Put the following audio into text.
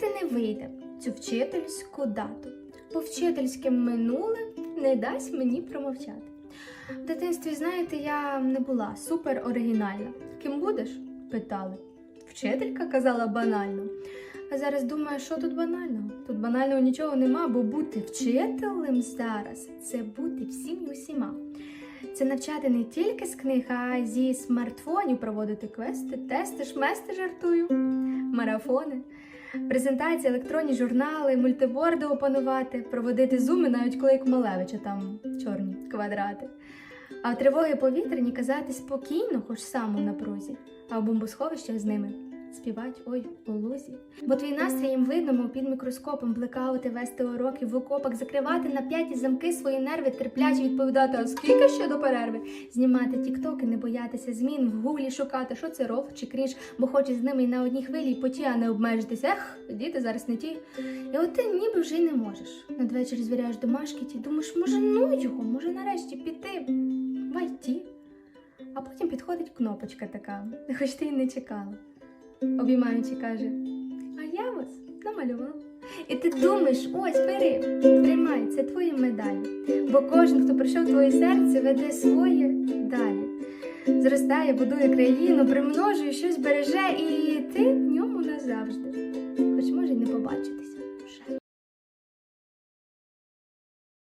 забути не вийде цю вчительську дату, бо вчительське минуле не дасть мені промовчати. В дитинстві, знаєте, я не була супер оригінальна. Ким будеш? питали. Вчителька казала банально. А зараз думаю, що тут банального? Тут банального нічого нема, бо бути вчителем зараз це бути всім і усіма. Це навчати не тільки з книг, а й зі смартфонів проводити квести, тести, шмести жартую, марафони, презентації, електронні журнали, мультиборди опанувати, проводити зуми, навіть коли як Малевича там чорні квадрати. А тривоги повітряні казати спокійно, хоч сам у напрузі, а в бомбосховищах з ними співать ой у лузі. Бо твій настрій їм видно, мов під мікроскопом, блекаути, вести уроки в окопах, закривати на п'яті замки свої нерви, терпляче відповідати, а скільки ще до перерви? Знімати тіктоки, не боятися змін, в гуглі шукати, що це ров чи кріж, бо хочеш з ними й на одній хвилі й поті, а не обмежитися. Ех, діти зараз не ті. І от ти ніби вже й не можеш. Надвечір звіряєш домашки ті, думаєш, може, ну його, може нарешті піти в IT. А потім підходить кнопочка така, хоч ти й не чекала. Обіймаючи, каже: А я вас намалював. І ти думаєш, ось бери, тримай, це твої медалі. Бо кожен, хто прийшов в твоє серце, веде своє далі. Зростає, будує країну, примножує, щось береже, і ти в ньому назавжди. Хоч може й не побачитися.